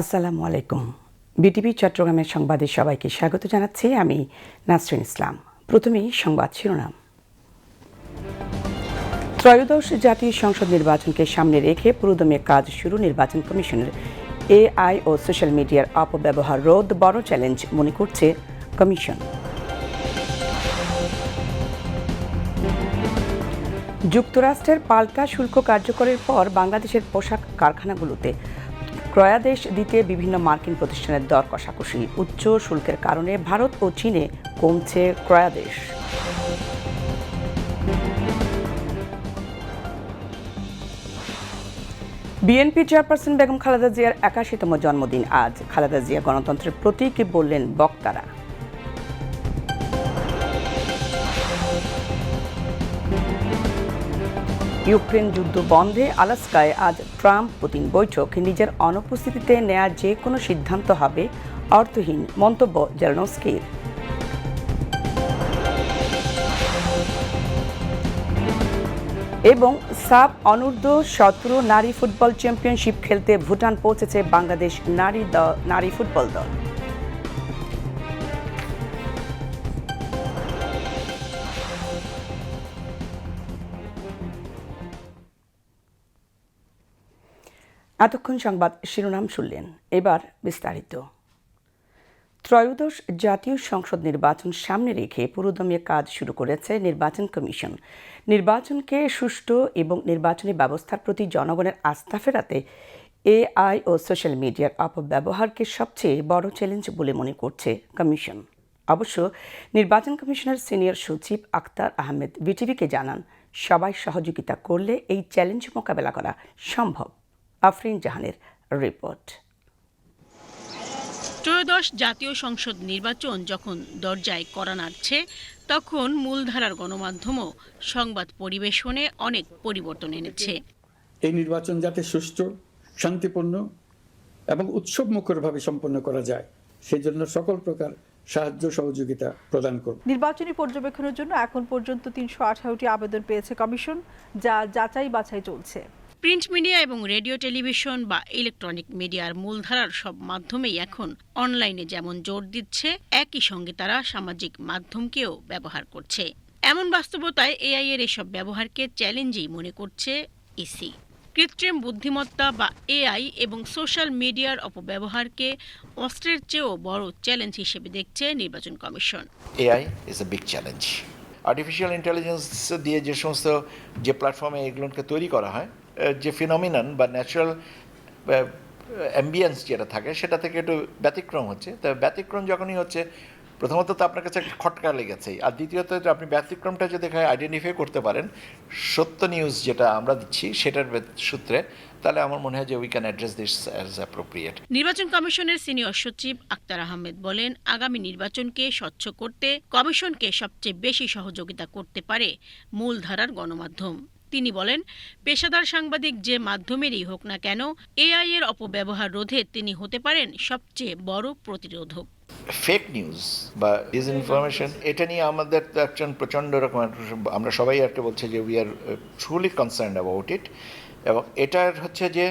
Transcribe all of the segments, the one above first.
আসসালামু আলাইকুম। বিটিভি চট্টগ্রামের সংবাদে সবাইকে স্বাগত জানাচ্ছি আমি নাসরিন ইসলাম। প্রথমেই সংবাদ শিরোনাম। ত্রয়োদশ জাতীয় সংসদ নির্বাচনকে সামনে রেখে পুরোদমে কাজ শুরু নির্বাচন কমিশনের। এআই ও সোশ্যাল মিডিয়ার অপব্যবহার রোধ বড় চ্যালেঞ্জ মনে করছে কমিশন। যুক্তরাষ্ট্রের পাল্টা শুল্ক কার্যকরের পর বাংলাদেশের পোশাক কারখানাগুলোতে ক্রয়াদেশ দিতে বিভিন্ন মার্কিন প্রতিষ্ঠানের দর কষাকষি। উচ্চ শুল্কের কারণে ভারত ও চীনে কমছে ক্রয়াদেশ। বিএনপি চেয়ারপারসন বেগম খালেদা জিয়ার একাশিতম জন্মদিন। আজ খালেদা জিয়া গণতন্ত্রের প্রতীক বললেন বক্তারা। ইউক্রেন যুদ্ধ বন্ধে আলাস্কায় আজ ট্রাম্প পুতিন বৈঠক। নিজের অনুপস্থিতিতে নেয়া যে কোনো সিদ্ধান্ত হবে অর্থহীন মন্তব্য জেলনস্কির। এবং সাব অনূর্ধ্ব সতেরো নারী ফুটবল চ্যাম্পিয়নশিপ খেলতে ভুটান পৌঁছেছে বাংলাদেশ নারী নারী ফুটবল দল। এতক্ষণ সংবাদ শিরোনাম শুনলেন। এবার বিস্তারিত। ত্রয়োদশ জাতীয় সংসদ নির্বাচন সামনে রেখে পুরোদমে কাজ শুরু করেছে নির্বাচন কমিশন। নির্বাচনকে সুষ্ঠু এবং নির্বাচনী ব্যবস্থার প্রতি জনগণের আস্থা ফেরাতে এআই ও সোশ্যাল মিডিয়ার অপব্যবহারকে সবচেয়ে বড় চ্যালেঞ্জ বলে মনে করছে কমিশন। অবশ্য নির্বাচন কমিশনের সিনিয়র সচিব আক্তার আহমেদ বিটিভিকে জানান, সবাই সহযোগিতা করলে এই চ্যালেঞ্জ মোকাবেলা করা সম্ভব। আফরিন জাহানের রিপোর্ট। ত্রয়োদশ জাতীয় সংসদ নির্বাচন যখন দরজায় করা নাড়ছে তখন মূলধারার গণমাধ্যমও সংবাদ পরিবেশনে অনেক পরিবর্তন এনেছে। এই নির্বাচন যাতে সুষ্ঠু শান্তিপূর্ণ এবং উৎসব মুখরভাবে সম্পন্ন করা যায় সেই জন্য সকল প্রকার সাহায্য সহযোগিতা প্রদান করব। নির্বাচনী পর্যবেক্ষণের জন্য এখন পর্যন্ত তিনশো আঠারোটি আবেদন পেয়েছে কমিশন যা যাচাই বাছাই চলছে। প্রিন্ট মিডিয়া এবং রেডিও টেলিভিশন বা ইলেকট্রনিক মিডিয়ার মূলধারার সব মাধ্যমেই এখন অনলাইনে যেমন জোর দিচ্ছে, একই সঙ্গে তারা সামাজিক মাধ্যমকেও ব্যবহার করছে। এমন বাস্তবতায় এআই এর এসব ব্যবহারকে চ্যালেঞ্জই মনে করছে ইসি। কৃত্রিম বুদ্ধিমত্তা বা এআই এবং সোশ্যাল মিডিয়ার অপব্যবহারকে অস্ত্রের চেয়েও বড় চ্যালেঞ্জ হিসেবে দেখছে নির্বাচন commission. AI is a big challenge artificial intelligence দিয়ে যে সমস্ত যে প্ল্যাটফর্মে এগুলোকে তৈরি করা হয় যে ফিনোমিনান বা ন্যাচারাল অ্যাম্বিয়েন্স যেটা থাকে, সেটা থেকে একটু ব্যতিক্রম হচ্ছে। তো ব্যতিক্রম যখনই হচ্ছে, প্রথমত তো আপনার কাছে একটা খটকা লেগেছে আর দ্বিতীয়ত আপনি ব্যতিক্রমটা যদি আইডেন্টিফাই করতে পারেন, সত্য নিউজ যেটা আমরা দিচ্ছি, সেটার সূত্রে, তাহলে আমার মনে হয় যে we can address this as appropriate নির্বাচন কমিশনের সিনিয়র সচিব আক্তার আহমেদ বলেন, আগামী নির্বাচনকে স্বচ্ছ করতে কমিশনকে সবচেয়ে বেশি সহযোগিতা করতে পারে মূলধারার গণমাধ্যম। তিনি বলেন, পেশাদার সাংবাদিক যে মাধ্যমেরই হোক না কেন, এআই এর অপব্যবহার রোধে তিনি হতে পারেন সবচেয়ে বড় প্রতিরোধক। ফেক নিউজ বা ডিসইনফরমেশন এটা নিয়ে আমাদের তো একজন প্রচণ্ড রকম আমরা সবাই একটা বলছে যে we are truly concern about it এবং এটার হচ্ছে যে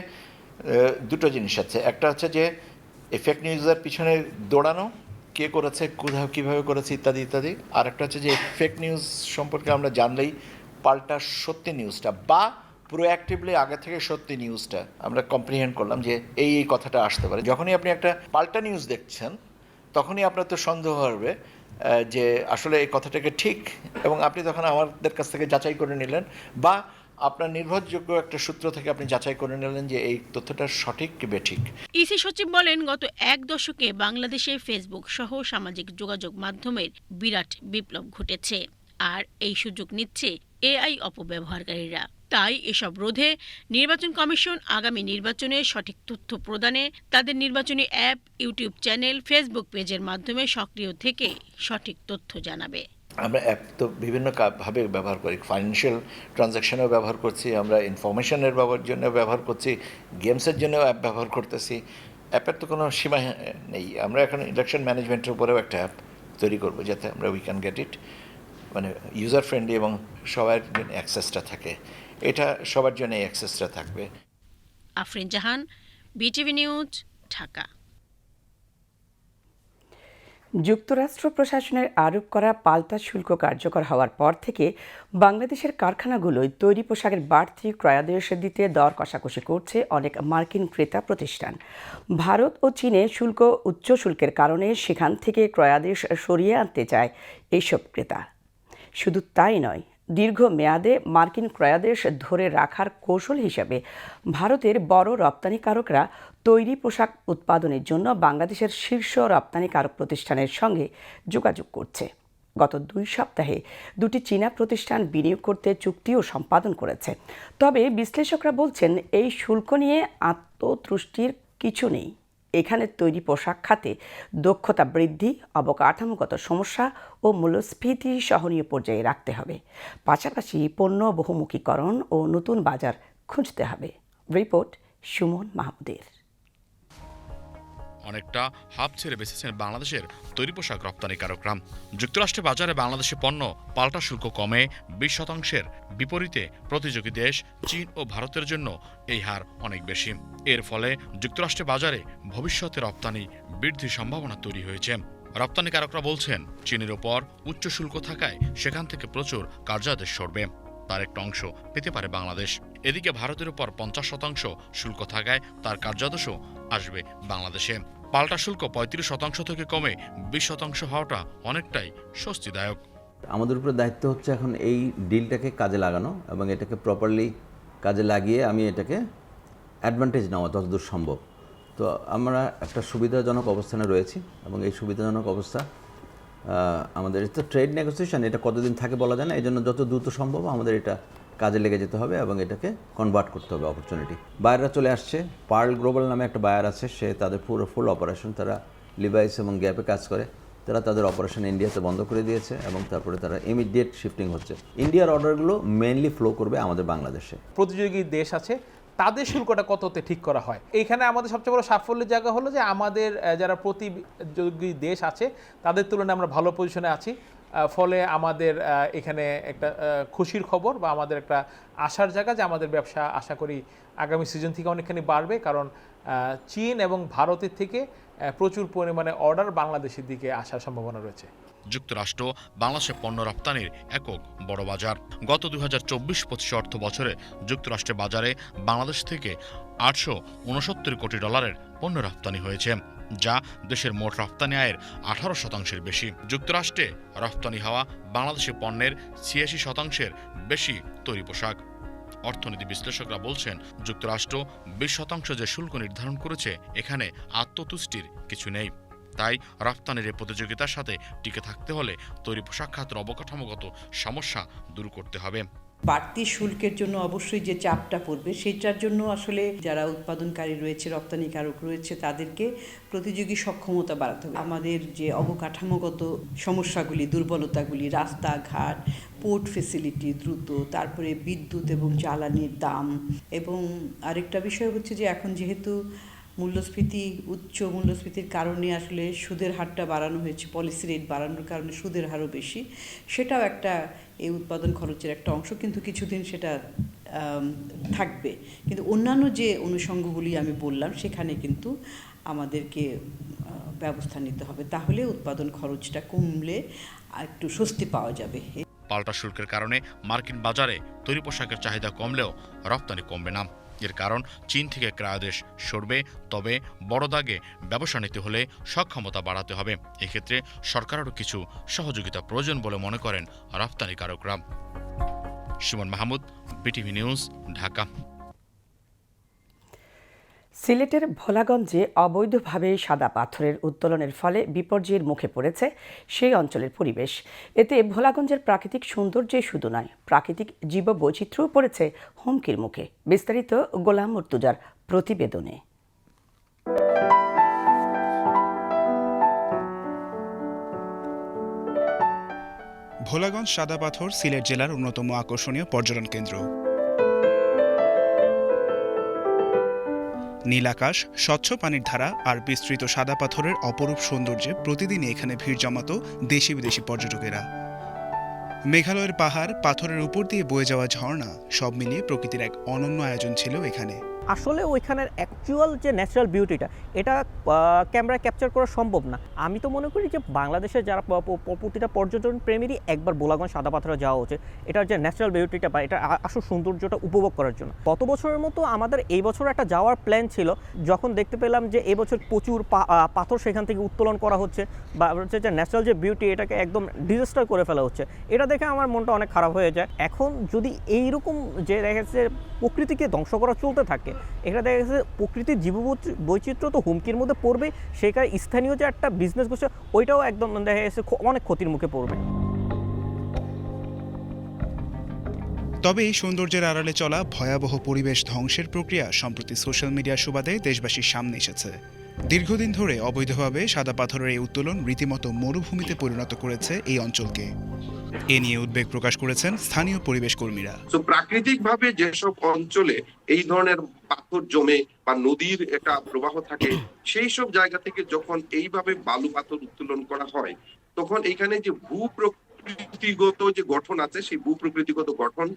দুটো জিনিস আছে। একটা হচ্ছে যে, এই ফেক নিউজের পিছনে দৌড়ানো, কে করেছে, কোথাও কীভাবে করেছে ইত্যাদি ইত্যাদি। আর একটা হচ্ছে যে ফেক নিউজ সম্পর্কে আমরা জানলেই পাল্টা সত্যি নিউজটা বা প্রোঅ্যাক্টিভলি আগে থেকে সত্যি নিউজটা আমরা কম্প্রিহেন্ড করলাম যে এই এই কথাটা আসতে পারে। যখনই আপনি একটা পাল্টা নিউজ দেখছেন, তখনই আপনার তো সন্দেহ হবে যে আসলে এই কথাটাকে ঠিক এবং আপনি তখন আমাদের কাছ থেকে যাচাই করে নিলেন বা আপনার নির্ভরযোগ্য একটা সূত্র থেকে আপনি যাচাই করে নিলেন যে এই তথ্যটা সঠিক কি বেঠিক ইসি সচিব বলেন, গত এক দশকে বাংলাদেশে ফেসবুক সহ সামাজিক যোগাযোগ মাধ্যমের বিরাট বিপ্লব ঘটেছে। আর এই সুযোগ নিচ্ছে এআই অপব্যবহারকারীরা। তাই এসব রোধে নির্বাচন কমিশন আগামী নির্বাচনে সঠিক তথ্য প্রদানে তাদের নির্বাচনী অ্যাপ, ইউটিউব চ্যানেল, ফেসবুক পেজের মাধ্যমে সক্রিয় থেকে সঠিক তথ্য জানাবে। আমরা অ্যাপ তো বিভিন্ন ভাবে ব্যবহার করি। ফাইন্যান্সিয়াল ট্রানজ্যাকশনেও ব্যবহার করছি, আমরা ইনফরমেশনের ব্যবহার জন্য ব্যবহার করছি গেমসের জন্যও অ্যাপ ব্যবহার করতেছি। অ্যাপের তো কোনো সীমা নেই। আমরা এখন ইলেকশন ম্যানেজমেন্টের উপরেও একটা অ্যাপ তৈরি করব, যাতে আমরা উই ক্যান গেট ইট মানে ইউজার ফ্রেন্ডলি এবং সবার জন্য অ্যাক্সেসটা থাকে। এটা সবার জন্য অ্যাক্সেসটা থাকবে। Afrin Jahan BTV news Dhaka. যুক্তরাষ্ট্র প্রশাসনের আরোপ করা পাল্টা শুল্ক কার্যকর হওয়ার পর থেকে বাংলাদেশের কারখানাগুলোয় তৈরি পোশাকের বাড়তি ক্রয়াদেশ দিতে দর কষাকষি করছে অনেক মার্কিন ক্রেতা প্রতিষ্ঠান। ভারত ও চীনে শুল্ক উচ্চ শুল্কের কারণে সেখান থেকে ক্রয়াদেশ সরিয়ে আনতে চায় এইসব ক্রেতা। শুধু তাই নয়, দীর্ঘ মেয়াদে মার্কিন ক্রয়াদেশ ধরে রাখার কৌশল হিসাবে ভারতের বড় রপ্তানিকারকরা তৈরি পোশাক উৎপাদনের জন্য বাংলাদেশের শীর্ষ রপ্তানিকারক প্রতিষ্ঠানের সঙ্গে যোগাযোগ করছে। গত দুই সপ্তাহে দুটি চীনা প্রতিষ্ঠান বিনিয়োগ করতে চুক্তিও সম্পাদন করেছে। তবে বিশ্লেষকরা বলছেন, এই শুল্ক নিয়ে আত্মতুষ্টির কিছু নেই। এখানে তৈরি পোশাক খাতে দক্ষতা বৃদ্ধি, অবকাঠামোগত সমস্যা ও মূল্যস্ফীতি সহনীয় পর্যায়ে রাখতে হবে। পাশাপাশি পণ্য বহুমুখীকরণ ও নতুন বাজার খুঁজতে হবে। রিপোর্ট সুমন মাহমুদের। অনেকটা হাফ ছেড়ে বেঁচেছেন বাংলাদেশের তৈরি পোশাক রপ্তানিকারকরা যুক্তরাষ্ট্রের বাজারে বাংলাদেশের পণ্য পাল্টা শুল্ক কমে, বিশ শতাংশের বিপরীতে প্রতিযোগী দেশ চীন ও ভারতের জন্য এই হার অনেক বেশি। এর ফলে যুক্তরাষ্ট্রের বাজারে ভবিষ্যতে রপ্তানি বৃদ্ধির সম্ভাবনা তৈরি হয়েছে। রপ্তানিকারকরা বলছেন, চীনের ওপর উচ্চ শুল্ক থাকায় সেখান থেকে প্রচুর কার্যাদেশ সরবে। তার একটা অংশ পেতে পারে বাংলাদেশ। এদিকে ভারতের উপর পঞ্চাশ শতাংশ শুল্ক থাকায় তার কার্যাদেশও আসবে বাংলাদেশে। পাল্টা শুল্ক পঁয়ত্রিশ শতাংশ থেকে কমে বিশ শতাংশ হওয়াটা অনেকটাই স্বস্তিদায়ক। আমাদের উপরে দায়িত্ব হচ্ছে এখন এই ডিলটাকে কাজে লাগানো এবং এটাকে প্রপারলি কাজে লাগিয়ে আমি এটাকে অ্যাডভান্টেজ নেওয়া যতদূর সম্ভব। তো আমরা একটা সুবিধাজনক অবস্থানে রয়েছি এবং এই সুবিধাজনক অবস্থা আমাদের তো ট্রেড নেগোসিয়েশন এটা কতদিন থাকে বলা যায় না, এই জন্য যত দ্রুত সম্ভব আমাদের এটা কাজে লেগে যেতে হবে এবং এটাকে কনভার্ট করতে হবে অপরচুনিটি বায়াররা চলে আসছে। পার্ল গ্লোবাল নামে একটা বায়ার আছে, সে তাদের পুরো ফুল অপারেশন তারা লিভাইস এবং গ্যাপে কাজ করে। তারা তাদের অপারেশন ইন্ডিয়াতে বন্ধ করে দিয়েছে এবং তারপরে তারা ইমিডিয়েট শিফটিং হচ্ছে। ইন্ডিয়ার অর্ডারগুলো মেইনলি ফ্লো করবে আমাদের বাংলাদেশে। প্রতিযোগী দেশ আছে, তাদের শুল্কটা কততে ঠিক করা হয়? এইখানে আমাদের সবচেয়ে বড় সাফল্যের জায়গা হলো যে আমাদের যারা প্রতিযোগী দেশ আছে, তাদের তুলনায় আমরা ভালো পজিশনে আছি। ফলে আমাদের এখানে একটা খুশির খবর বা আমাদের একটা আশার জায়গা যে আমাদের ব্যবসা আশা করি আগামী সিজন থেকে অনেকখানি বাড়বে। কারণ চীন এবং ভারতের থেকে প্রচুর পরিমাণে অর্ডার বাংলাদেশের দিকে আসার সম্ভাবনা রয়েছে। যুক্তরাষ্ট্র বাংলাদেশের পণ্য রপ্তানির একক বড় বাজার। গত দুই হাজার চব্বিশ পঁচিশ অর্থ বছরে যুক্তরাষ্ট্রের বাজারে বাংলাদেশ থেকে আটশো উনসত্তর কোটি ডলারের পণ্য রপ্তানি হয়েছে। যা দেশের মোট রপ্তানি আয়ের আঠারো শতাংশের বেশি। যুক্তরাষ্ট্রে রপ্তানি হওয়া বাংলাদেশের পণ্যের ছিয়াশি শতাংশের বেশি তৈরি পোশাক। অর্থনীতি বিশ্লেষকরা বলছেন, যুক্তরাষ্ট্র বিশ শতাংশ যে শুল্ক নির্ধারণ করেছে, এখানে আত্মতুষ্টির কিছু নেই। তাই রপ্তানির প্রতিযোগিতার সাথে টিকে থাকতে হলে তৈরি পোশাক খাতের অবকাঠামোগত সমস্যা দূর করতে হবে। বাড়তি শুল্কের জন্য অবশ্যই যে চাপটা পড়বে, সেটার জন্য আসলে যারা উৎপাদনকারী রয়েছে রপ্তানিকারক রয়েছে, তাদেরকে প্রতিযোগী সক্ষমতা বাড়াতে হবে। আমাদের যে অবকাঠামোগত সমস্যাগুলি, দুর্বলতাগুলি, রাস্তাঘাট, পোর্ট ফেসিলিটি দ্রুত, তারপরে বিদ্যুৎ এবং জ্বালানির দাম, এবং আরেকটা বিষয় হচ্ছে যে এখন যেহেতু মূল্যস্ফীতি, উচ্চ মূল্যস্ফীতির কারণে আসলে সুদের হারটা বাড়ানো হয়েছে, পলিসি রেট বাড়ানোর কারণে সুদের হারও বেশি, সেটাও একটা এই উৎপাদন খরচের একটা অংশ, কিন্তু কিছুদিন সেটা থাকবে। কিন্তু অন্যান্য যে অনুষঙ্গগুলি আমি বললাম, সেখানে কিন্তু আমাদেরকে ব্যবস্থা নিতে হবে। তাহলে উৎপাদন খরচটা কমলে একটু স্বস্তি পাওয়া যাবে। পাল্টা শুল্কের কারণে মার্কিন বাজারে তৈরি পোশাকের চাহিদা কমলেও রপ্তানি কমবে না। এর কারণ চীন থেকে ক্রয়াদেশ সরবে, তবে বড় দাগে ব্যবসা নিতে হলে সক্ষমতা বাড়াতে হবে। এক্ষেত্রে সরকারেরও কিছু সহযোগিতা প্রয়োজন বলে মনে করেন রপ্তানিকারকরা সুমন মাহমুদ, বিটিভি নিউজ, ঢাকা। সিলেটের ভোলাগঞ্জে অবৈধভাবে সাদা পাথরের উত্তোলনের ফলে বিপর্যয়ের মুখে পড়েছে সেই অঞ্চলের পরিবেশ। এতে ভোলাগঞ্জের প্রাকৃতিক সৌন্দর্যই শুধু নয়, প্রাকৃতিক জীববৈচিত্র্যও পড়েছে হুমকির মুখে। বিস্তারিত গোলাম মর্তুজার প্রতিবেদনে। ভোলাগঞ্জ সাদা পাথর সিলেট জেলার অন্যতম আকর্ষণীয় পর্যটন কেন্দ্র। নীল আকাশ, স্বচ্ছ পানির ধারা আর বিস্তৃত সাদা পাথরের অপরূপ সৌন্দর্যে প্রতিদিন এখানে ভিড় জমাত দেশি বিদেশি পর্যটকেরা। মেঘালয়ের পাহাড় পাথরের উপর দিয়ে বয়ে যাওয়া ঝর্ণা সব মিলিয়ে প্রকৃতির এক অনন্য আয়োজন ছিল এখানে। আসলে ওইখানের অ্যাকচুয়াল যে ন্যাচারাল বিউটিটা এটা ক্যামেরা ক্যাপচার করা সম্ভব না। আমি তো মনে করি যে বাংলাদেশের যারা প্রতিটা পর্যটন প্রেমীরই একবার বোলাগঞ্জ সাদা পাথরে যাওয়া উচিত। এটার যে ন্যাচারাল বিউটিটা বা এটা আসল সৌন্দর্যটা উপভোগ করার জন্য। গত বছরের মতো আমাদের এই বছর একটা যাওয়ার প্ল্যান ছিল, যখন দেখতে পেলাম যে এবছর প্রচুর পাথর সেখান থেকে উত্তোলন করা হচ্ছে বা হচ্ছে যে ন্যাচারাল যে বিউটি এটাকে একদম ডিজাস্টার করে ফেলা হচ্ছে। এটা দেখে আমার মনটা অনেক খারাপ হয়ে যায়। এখন যদি এইরকম যে দেখা যাচ্ছে প্রকৃতিকে ধ্বংস করা চলতে থাকে এখানে দেখা গেছে প্রকৃতির জীব বৈচিত্র্য তো হুমকির মধ্যে পড়বে সেখানে স্থানীয় যে একটা বিজনেস করছে, ওইটাও একদম দেখা গেছে অনেক ক্ষতির মুখে পড়বে। তবে এই সৌন্দর্যের আড়ালে চলা ভয়াবহ পরিবেশ ধ্বংসের প্রক্রিয়া সম্প্রতি সোশ্যাল মিডিয়ার সুবাদে দেশবাসীর সামনে এসেছে। দীর্ঘদিন ধরে অবৈধভাবে সাদা পাথরের এই উত্তোলন রীতিমতো মরুভূমিতে পরিণত করেছে এই অঞ্চলকে। এ নিয়ে উদ্বেগ প্রকাশ করেছেন স্থানীয় পরিবেশ কর্মীরা। তো প্রাকৃতিক ভাবে যেসব অঞ্চলে এই ধরনের পাথর জমে বা নদীর একটা প্রবাহ থাকে, সেই সব জায়গা থেকে যখন এইভাবে বালু পাথর উত্তোলন করা হয়, তখন এখানে যে ভূ প্রকৃতিগত যে গঠন আছে, সেই ভূ প্রকৃতিগত গঠন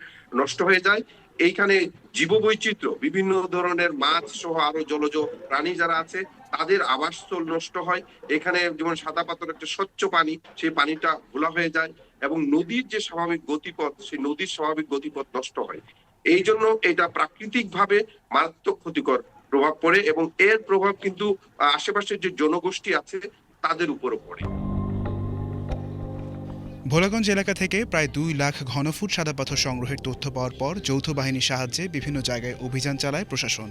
নষ্ট হয়ে যায়। এইখানে জীববৈচিত্র্য, বিভিন্ন ধরনের মাছ সহ আরও জলজ প্রাণী যারা আছে, তাদের আবাসস্থল নষ্ট হয়। এখানে যেমন সাদা পাথর একটা স্বচ্ছ পানি, সেই পানিটা ঘোলা হয়ে যায় এবং নদীর যে স্বাভাবিক গতিপথ, সেই নদীর স্বাভাবিক গতিপথ নষ্ট হয়। এই জন্য এটা প্রাকৃতিক ভাবে মারাত্মক ক্ষতিকর প্রভাব পড়ে এবং এর প্রভাব কিন্তু আশেপাশের যে জনগোষ্ঠী আছে, তাদের উপরও পড়ে। ভোলাগঞ্জ এলাকা থেকে প্রায় দুই লাখ ঘনফুট সাদা পাথর সংগ্রহের তথ্য পাওয়ার পর যৌথ বাহিনীর সাহায্যে বিভিন্ন জায়গায় অভিযান চালায় প্রশাসন।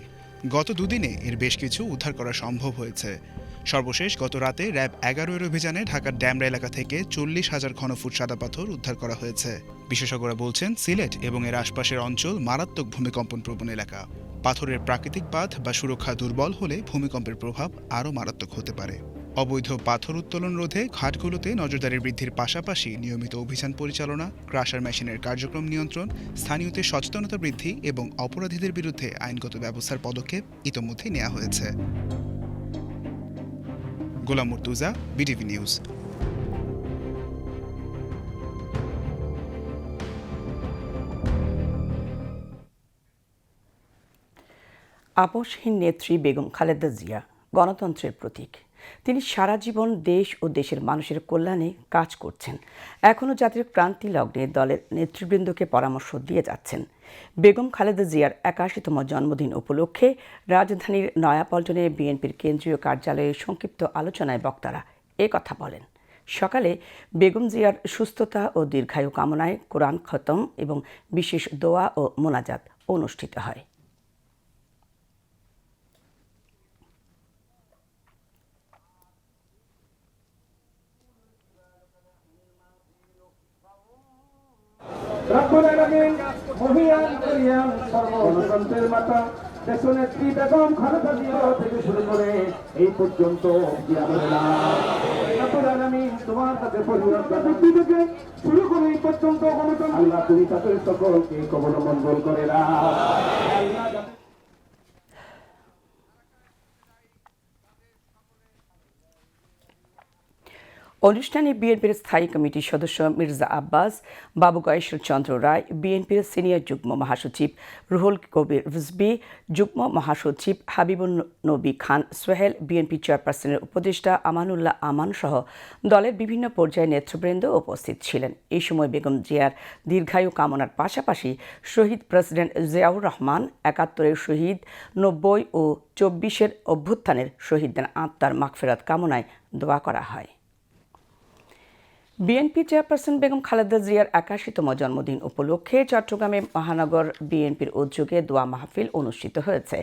গত দুদিনে এর বেশ কিছু উদ্ধার করা সম্ভব হয়েছে। সর্বশেষ গত রাতে র্যাব এগারো এর অভিযানে ঢাকার ড্যামরা এলাকা থেকে চল্লিশ হাজার ঘনফুট সাদা পাথর উদ্ধার করা হয়েছে। বিশেষজ্ঞরা বলছেন, সিলেট এবং এর আশপাশের অঞ্চল মারাত্মক ভূমিকম্পন প্রবণ এলাকা। পাথরের প্রাকৃতিক বাঁধ বা সুরক্ষা দুর্বল হলে ভূমিকম্পের প্রভাব আরও মারাত্মক হতে পারে। অবৈধ পাথর উত্তোলন রোধে ঘাটগুলোতে নজরদারি বৃদ্ধির পাশাপাশি নিয়মিত অভিযান পরিচালনা, ক্রাশার মেশিনের কার্যক্রম নিয়ন্ত্রণ স্থানীয়তে সচেতনতা বৃদ্ধি এবং অপরাধীদের বিরুদ্ধে আইনগত ব্যবস্থার পদক্ষেপ ইতোমধ্যেই নেওয়া হয়েছে। Golam Murtuza, BTV news. আপসহীন নেত্রী বেগম খালেদা জিয়া, গণতন্ত্রের প্রতীক। তিনি সারা জীবন দেশ ও দেশের মানুষের কল্যাণে কাজ করছেন। এখনও জাতির ক্রান্তি লগ্নে দলের নেতৃবৃন্দকে পরামর্শ দিয়ে যাচ্ছেন। বেগম খালেদা জিয়ার একাশিতম জন্মদিন উপলক্ষে রাজধানীর নয়াপল্টনে বিএনপির কেন্দ্রীয় কার্যালয়ে সংক্ষিপ্ত আলোচনায় বক্তারা এ কথা বলেন। সকালে বেগম জিয়ার সুস্থতা ও দীর্ঘায়ু কামনায় কোরআন খতম এবং বিশেষ দোয়া ও মোনাজাত অনুষ্ঠিত হয়। রব্বুল আলামিন মহিয়ান করিয়ান মাতা দেশনেত্রী বেগম খালেদা জিয়া থেকে শুরু করে এই পর্যন্ত শুরু করে এই পর্যন্ত আল্লাহ তুমি তাদের সকলকে কবল মঙ্গল করে না আল্লাহ অনুষ্ঠানে বিএনপির স্থায়ী কমিটির সদস্য মির্জা আব্বাস, বাবু গয়েশ্বর চন্দ্র রায়, বিএনপির সিনিয়র যুগ্ম মহাসচিব রুহুল কবির রিজবি যুগ্ম মহাসচিব হাবিবুল নবী খান সোহেল, বিএনপি চেয়ারপারসনের উপদেষ্টা আমানুল্লাহ আমান সহ দলের বিভিন্ন পর্যায়ে নেতৃবৃন্দ উপস্থিত ছিলেন। এই সময় বেগম জিয়ার দীর্ঘায়ু কামনার পাশাপাশি শহীদ প্রেসিডেন্ট জিয়াউর রহমান, একাত্তরের শহীদ, নব্বই ও চব্বিশের অভ্যুত্থানের শহীদদের আত্মার মাগফেরাত কামনায় দোয়া করা হয়। বিএনপি চেয়ারপারসন বেগম খালেদা জিয়ার একাশিতম জন্মদিন উপলক্ষে চট্টগ্রামে মহানগর বিএনপির উদ্যোগে দোয়া মাহফিল অনুষ্ঠিত হয়েছে।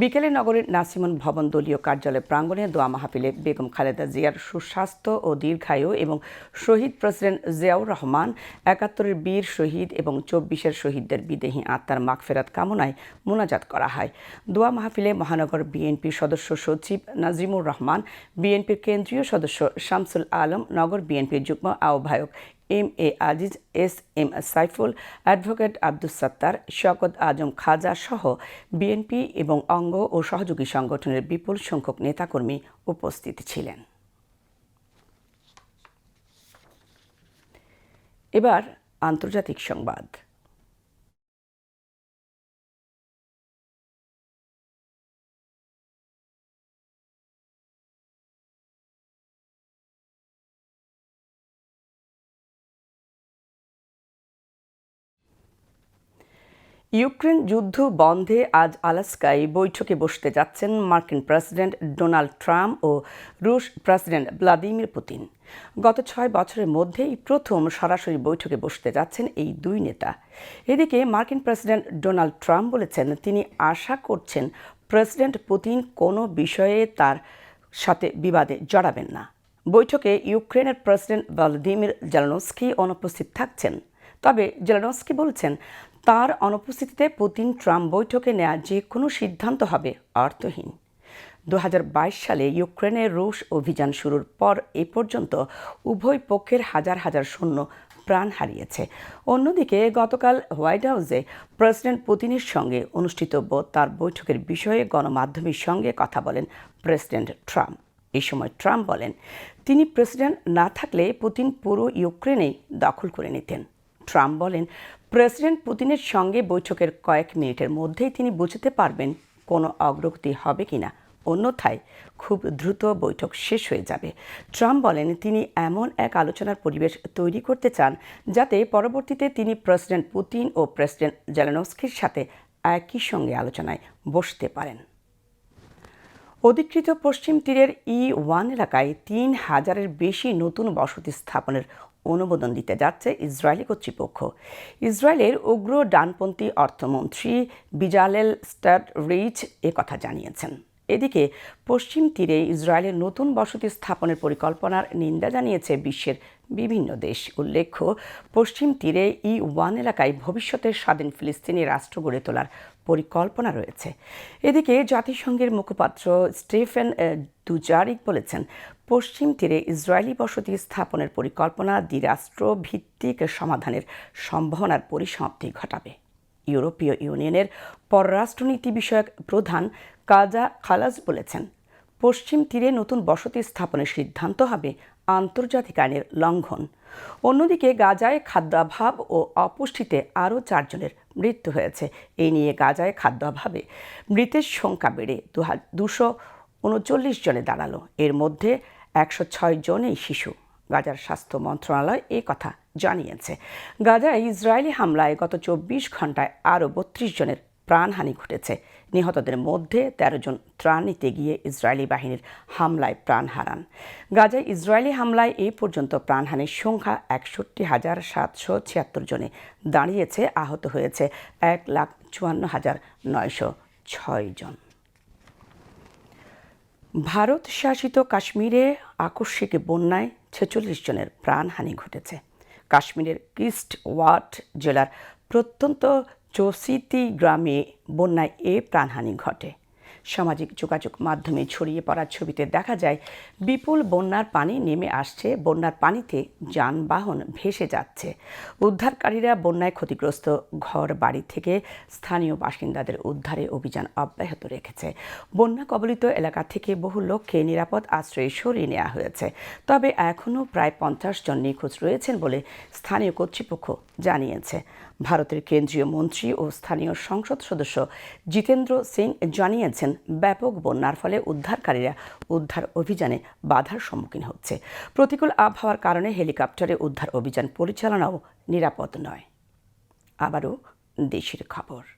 বিকেলে নগরের নাসিমন ভবন দলীয় কার্যালয় প্রাঙ্গণে দোয়া মাহফিলে বেগম খালেদা জিয়ার সুস্বাস্থ্য ও দীর্ঘায়ু এবং শহীদ প্রেসিডেন্ট জিয়াউর রহমান, একাত্তরের বীর শহীদ এবং চব্বিশের শহীদদের বিদেহী আত্মার মাগফেরাত কামনায় মোনাজাত করা হয়। দোয়া মাহফিলে মহানগর বিএনপির সদস্য সচিব নাজিমুর রহমান, বিএনপির কেন্দ্রীয় সদস্য শামসুল আলম, নগর বিএনপির যুগ্ম আহ্বায়ক M A Aziz, S M Saiful, advocate Abdus Sattar Shakat Azam Khaja সহ বিএনপি এবং অঙ্গ ও সহযোগী সংগঠনের বিপুল সংখ্যক নেতাকর্মী উপস্থিত ছিলেন। এবার আন্তর্জাতিক সংবাদ। ইউক্রেন যুদ্ধ বন্ধে আজ আলাস্কায় বৈঠকে বসতে যাচ্ছেন মার্কিন প্রেসিডেন্ট ডোনাল্ড ট্রাম্প ও রুশ প্রেসিডেন্ট ভ্লাদিমির পুতিন। গত ছয় বছরের মধ্যেই প্রথম সরাসরি বৈঠকে বসতে যাচ্ছেন এই দুই নেতা। এদিকে মার্কিন প্রেসিডেন্ট ডোনাল্ড ট্রাম্প বলেছেন, তিনি আশা করছেন প্রেসিডেন্ট পুতিন কোনো বিষয়ে তার সাথে বিবাদে জড়াবেন না। বৈঠকে ইউক্রেনের প্রেসিডেন্ট ভ্লাদিমির জেলনস্কি অনুপস্থিত থাকছেন। তবে জেলনস্কি বলছেন তার অনুপস্থিতিতে পুতিন ট্রাম্প বৈঠকে নেওয়া যে কোনো সিদ্ধান্ত হবে অর্থহীন দু হাজার বাইশ সালে ইউক্রেনে রুশ অভিযান শুরুর পর এ পর্যন্ত উভয় পক্ষের হাজার হাজার সৈন্য প্রাণ হারিয়েছে। অন্যদিকে গতকাল হোয়াইট হাউসে প্রেসিডেন্ট পুতিনের সঙ্গে অনুষ্ঠিত তার বৈঠকের বিষয়ে গণমাধ্যমের সঙ্গে কথা বলেন প্রেসিডেন্ট ট্রাম্প। এই সময় ট্রাম্প বলেন, তিনি প্রেসিডেন্ট না থাকলে পুতিন পুরো ইউক্রেনেই দখল করে নিতেন। ট্রাম্প বলেন প্রেসিডেন্ট পুতিনের সঙ্গে বৈঠকের কয়েক মিনিটের মধ্যেই তিনি বুঝতে পারবেন কোনো অগ্রগতি হবে কিনা। অন্যথায় খুব দ্রুত বৈঠক শেষ হয়ে যাবে। ট্রাম্প বলেন, তিনি এমন এক আলোচনার পরিবেশ তৈরি করতে চান যাতে পরবর্তীতে তিনি প্রেসিডেন্ট পুতিন ও প্রেসিডেন্ট জেলেনস্কির সাথে একই সঙ্গে আলোচনায় বসতে পারেন। অধিকৃত পশ্চিম তীরের ই ওয়ান এলাকায় তিন হাজারের বেশি নতুন বসতি স্থাপনের অনুমোদন দিতে যাচ্ছে ইসরায়েলি কর্তৃপক্ষ। ইসরায়েলের উগ্র ডানপন্থী অর্থমন্ত্রী বিজালেল স্টাড রিচ কথা জানিয়েছেন। এদিকে পশ্চিম তীরে ইসরায়েলের নতুন বসতি স্থাপনের পরিকল্পনার নিন্দা জানিয়েছে বিশ্বের বিভিন্ন দেশ। উল্লেখ্য, পশ্চিম তীরে ই ওয়ান এলাকায় ভবিষ্যতের স্বাধীন ফিলিস্তিনি রাষ্ট্র গড়ে তোলার পরিকল্পনা রয়েছে। এদিকে জাতিসংঘের মুখপাত্র স্টিফেন দুজারিক বলেছেন, পশ্চিম তীরে ইসরায়েলি বসতি স্থাপনের পরিকল্পনা দ্বিরাষ্ট্র ভিত্তিক সমাধানের সম্ভাবনার পরিসমাপ্তি ঘটাবে। ইউরোপীয় ইউনিয়নের পররাষ্ট্রনীতি বিষয়ক প্রধান কাজা খালাস বলেছেন, পশ্চিম তীরে নতুন বসতি স্থাপনের সিদ্ধান্ত হবে আন্তর্জাতিক আইনের লঙ্ঘন। অন্যদিকে গাজায় খাদ্যাভাব ও অপুষ্টিতে আরও চারজনের মৃত্যু হয়েছে। এই নিয়ে গাজায় খাদ্যাভাবে মৃতের সংখ্যা বেড়ে দুশো উনচল্লিশ জনে দাঁড়াল। এর মধ্যে একশো ছয় জনেই শিশু। গাজার স্বাস্থ্য মন্ত্রণালয় এ কথা জানিয়েছে। গাজায় ইসরায়েলি হামলায় গত চব্বিশ ঘন্টায় আরও বত্রিশ জনের প্রাণহানি ঘটেছে। নিহতদের মধ্যে তেরো জন ত্রাণ নিতে গিয়ে ইসরায়েলি বাহিনীর হামলায় প্রাণ হারান। গাজায় ইসরায়েলি হামলায় এই পর্যন্ত প্রাণহানির সংখ্যা একষট্টি হাজার সাতশো ছিয়াত্তর জনে দাঁড়িয়েছে, আহত হয়েছে এক লাখ চুয়ান্ন হাজার নয়শো ছয় জন। ভারত শাসিত কাশ্মীরে আকস্মিক বন্যায় ছেচল্লিশ জনের প্রাণহানি ঘটেছে। কাশ্মীরের কিস্ট ওয়াট জেলার প্রত্যন্ত চৌসিতি গ্রামে বন্যায় এ প্রাণহানি ঘটে। সামাজিক যোগাযোগ মাধ্যমে ছড়িয়ে পড়া ছবিতে দেখা যায়, বিপুল বন্যার পানি নেমে আসছে, বন্যার পানিতে যানবাহন ভেসে যাচ্ছে। উদ্ধারকারীরা বন্যায় ক্ষতিগ্রস্ত ঘর বাড়ি থেকে স্থানীয় বাসিন্দাদের উদ্ধারে অভিযান অব্যাহত রেখেছে। বন্যা কবলিত এলাকা থেকে বহু লোককে নিরাপদ আশ্রয়ে সরিয়ে নেওয়া হয়েছে। তবে এখনও প্রায় পঞ্চাশ জন নিখোঁজ রয়েছেন বলে স্থানীয় কর্তৃপক্ষ জানিয়েছে। ভারতের কেন্দ্রীয় মন্ত্রী ও স্থানীয় সংসদ সদস্য জিতেন্দ্র সিং জানিয়েছেন, ব্যাপক বন্যার ফলে উদ্ধারকারীরা উদ্ধার অভিযানে বাধার সম্মুখীন হচ্ছে। প্রতিকূল আবহাওয়ার কারণে হেলিকপ্টারে উদ্ধার অভিযান পরিচালনাও নিরাপদ নয়। আবারও দেশের খবর।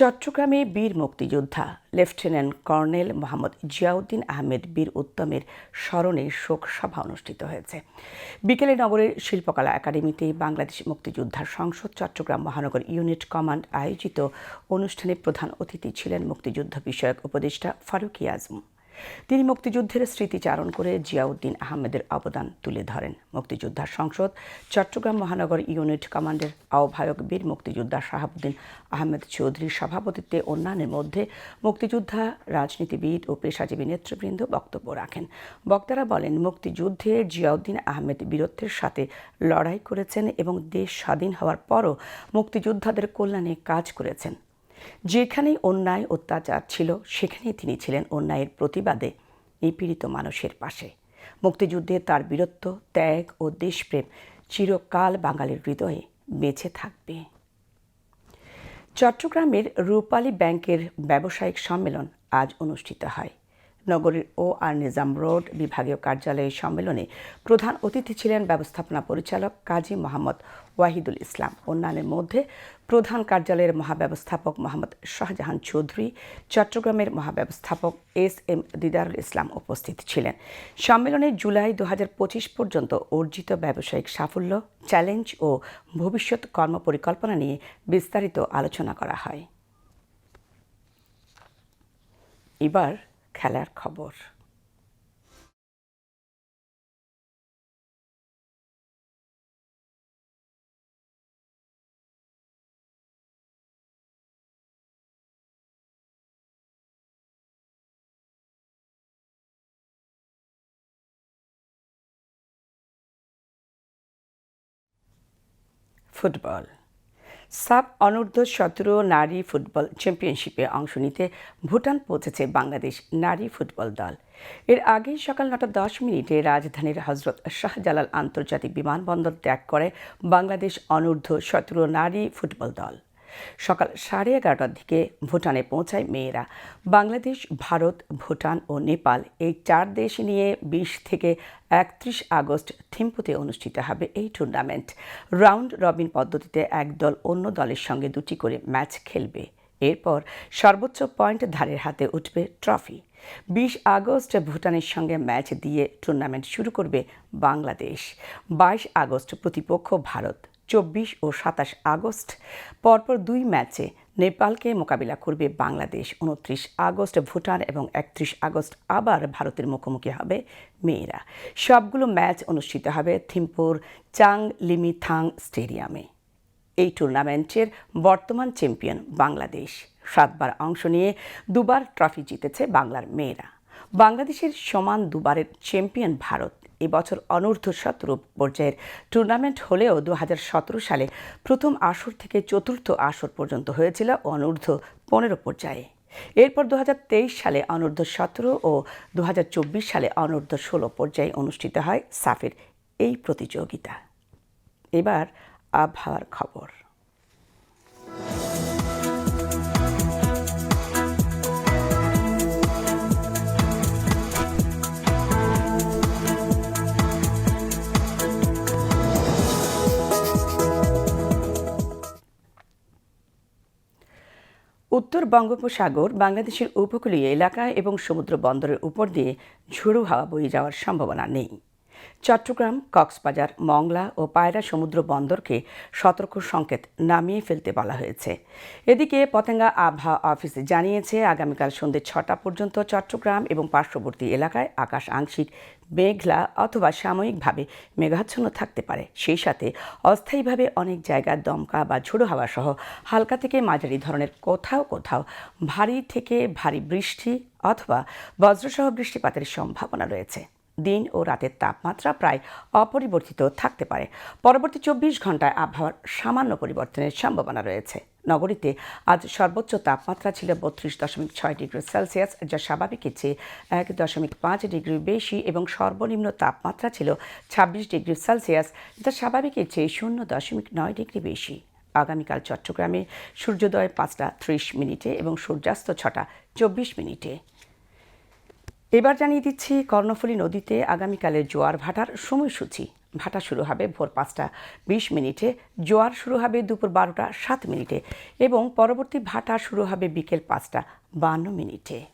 চট্টগ্রামে বীর মুক্তিযোদ্ধা লেফটেন্যান্ট কর্নেল মোহাম্মদ জিয়াউদ্দিন আহমেদ বীর উত্তমের স্মরণে শোক সভা অনুষ্ঠিত হয়েছে। বিকেলে নগরের শিল্পকলা একাডেমিতে বাংলাদেশ মুক্তিযোদ্ধার সংসদ চট্টগ্রাম মহানগর ইউনিট কমান্ড আয়োজিত অনুষ্ঠানে প্রধান অতিথি ছিলেন মুক্তিযুদ্ধ বিষয়ক উপদেষ্টা ফারুকি আজম। তিনি মুক্তিযুদ্ধের স্মৃতিচারণ করে জিয়াউদ্দিন আহমেদের অবদান তুলে ধরেন। মুক্তিযোদ্ধা সংসদ, চট্টগ্রাম মহানগর ইউনিট কমান্ডের আহ্বায়ক বীর মুক্তিযোদ্ধা শাহাবুদ্দিন আহমেদ চৌধুরীর সভাপতিত্বে অন্যান্যের মধ্যে মুক্তিযোদ্ধা, রাজনীতিবিদ ও পেশাজীবী নেতৃবৃন্দ বক্তব্য রাখেন। বক্তারা বলেন, মুক্তিযুদ্ধে জিয়াউদ্দিন আহমেদ বীরত্বের সাথে লড়াই করেছেন এবং দেশ স্বাধীন হওয়ার পরও মুক্তিযোদ্ধাদের কল্যাণে কাজ করেছেন। যেখানেই অন্যায় অত্যাচার ছিল, সেখানেই তিনি ছিলেন অন্যায়ের প্রতিবাদে নিপীড়িত মানুষের পাশে। মুক্তিযুদ্ধে তার বীরত্ব, ত্যাগ ও দেশপ্রেম চিরকাল বাঙালির হৃদয়ে বেঁচে থাকবে। চট্টগ্রামের রূপালী ব্যাংকের ব্যবসায়িক সম্মেলন আজ অনুষ্ঠিত হয়। নগরীর ও আর নিজাম রোড বিভাগীয় কার্যালয়ের সম্মেলনে প্রধান অতিথি ছিলেন ব্যবস্থাপনা পরিচালক কাজী মোহাম্মদ ওয়াহিদুল ইসলাম। অন্যান্যের মধ্যে প্রধান কার্যালয়ের মহাব্যবস্থাপক মোহাম্মদ শাহজাহান চৌধুরী, চট্টগ্রামের মহাব্যবস্থাপক এস এম দিদারুল ইসলাম উপস্থিত ছিলেন। সম্মেলনে জুলাই দু হাজার পঁচিশ পর্যন্ত অর্জিত ব্যবসায়িক সাফল্য, চ্যালেঞ্জ ও ভবিষ্যৎ কর্মপরিকল্পনা নিয়ে বিস্তারিত আলোচনা করা হয়। এবার খেলার খবর। ফুটবল। সাব অনূর্ধ্ব সতেরো নারী ফুটবল চ্যাম্পিয়নশিপে অংশ নিতে ভুটান পৌঁছেছে বাংলাদেশ নারী ফুটবল দল। এর আগে সকাল নটা দশ মিনিটে রাজধানীর হজরত শাহজালাল আন্তর্জাতিক বিমানবন্দর ত্যাগ করে বাংলাদেশ অনূর্ধ্ব সতেরো নারী ফুটবল দল। সকাল সাড়ে এগারোটার দিকে ভুটানে পৌঁছায় মেয়েরা। বাংলাদেশ, ভারত, ভুটান ও নেপাল এই চার দেশ নিয়ে বিশ থেকে একত্রিশ আগস্ট থিম্পুতে অনুষ্ঠিত হবে এই টুর্নামেন্ট রাউন্ড রবিন পদ্ধতিতে এক দল অন্য দলের সঙ্গে দুটি করে ম্যাচ খেলবে। এরপর সর্বোচ্চ পয়েন্ট ধারের হাতে উঠবে ট্রফি বিশ আগস্ট ভুটানের সঙ্গে ম্যাচ দিয়ে টুর্নামেন্ট শুরু করবে বাংলাদেশ। বাইশ আগস্ট প্রতিপক্ষ ভারত। চব্বিশ ও সাতাশ আগস্ট। পরপর দুই ম্যাচে নেপালকে মোকাবিলা করবে বাংলাদেশ। উনত্রিশ আগস্ট ভুটান এবং একত্রিশ আগস্ট আবার ভারতের মুখোমুখি হবে মেয়েরা। সবগুলো ম্যাচ অনুষ্ঠিত হবে থিম্পুর চাং লিমিথাং স্টেডিয়ামে। এই টুর্নামেন্টের বর্তমান চ্যাম্পিয়ন বাংলাদেশ। সাতবার অংশ নিয়ে দুবার ট্রফি জিতেছে বাংলার মেয়েরা। বাংলাদেশের সমান দুবারের চ্যাম্পিয়ন ভারত। এবছর অনূর্ধ্ব সতেরো পর্যায়ের টুর্নামেন্ট হলেও দু হাজার সতেরো সালে প্রথম আসর থেকে চতুর্থ আসর পর্যন্ত হয়েছিল অনূর্ধ্ব পনেরো পর্যায়ে। এরপর দু হাজার তেইশ সালে অনূর্ধ্ব সতেরো ও দু হাজার চব্বিশ সালে অনূর্ধ্ব ষোলো পর্যায়ে অনুষ্ঠিত হয় সাফের এই প্রতিযোগিতা। এবার আবহাওয়ার খবর। বঙ্গোপসাগর বাংলাদেশের উপকূলীয় এলাকা এবং সমুদ্র বন্দরের উপর দিয়ে ঝোড়ো হাওয়া বয়ে যাওয়ার সম্ভাবনা নেই। চট্টগ্রাম, কক্সবাজার, মংলা ও পায়রা সমুদ্র বন্দরকে সতর্ক সংকেত নামিয়ে ফেলতে বলা হয়েছে। এদিকে পতেঙ্গা আবহাওয়া অফিস জানিয়েছে, আগামীকাল সন্ধ্যে ছটা পর্যন্ত চট্টগ্রাম এবং পার্শ্ববর্তী এলাকায় আকাশ আংশিক মেঘলা অথবা সাময়িকভাবে মেঘাচ্ছন্ন থাকতে পারে। সেই সাথে অস্থায়ীভাবে অনেক জায়গায় দমকা বা ঝোড়ো হাওয়া সহ হালকা থেকে মাঝারি ধরনের কোথাও কোথাও ভারী থেকে ভারী বৃষ্টি অথবা বজ্রসহ বৃষ্টিপাতের সম্ভাবনা রয়েছে। দিন ও রাতের তাপমাত্রা প্রায় অপরিবর্তিত থাকতে পারে। পরবর্তী চব্বিশ ঘন্টায় আবহাওয়ার সামান্য পরিবর্তনের সম্ভাবনা রয়েছে। নগরীতে আজ সর্বোচ্চ তাপমাত্রা ছিল বত্রিশ দশমিক ছয় ডিগ্রি সেলসিয়াস, যা স্বাভাবিকের চেয়ে এক দশমিক পাঁচ ডিগ্রি বেশি এবং সর্বনিম্ন তাপমাত্রা ছিল ছাব্বিশ ডিগ্রি সেলসিয়াস, যা স্বাভাবিকের চেয়ে শূন্য দশমিক নয় ডিগ্রি বেশি। আগামীকাল চট্টগ্রামে সূর্যোদয় পাঁচটা ত্রিশ মিনিটে এবং সূর্যাস্ত ছটা চব্বিশ মিনিটে। এবার জানিয়ে দিচ্ছি, কর্ণফুলী নদীতে আগামীকালের জোয়ার ভাটার সময়সূচি। ভাটা শুরু হবে ভোর পাঁচটা বিশ মিনিটে, জোয়ার শুরু হবে দুপুর বারোটা সাত মিনিটে এবং পরবর্তী ভাটা শুরু হবে বিকেল পাঁচটা বান্ন মিনিটে।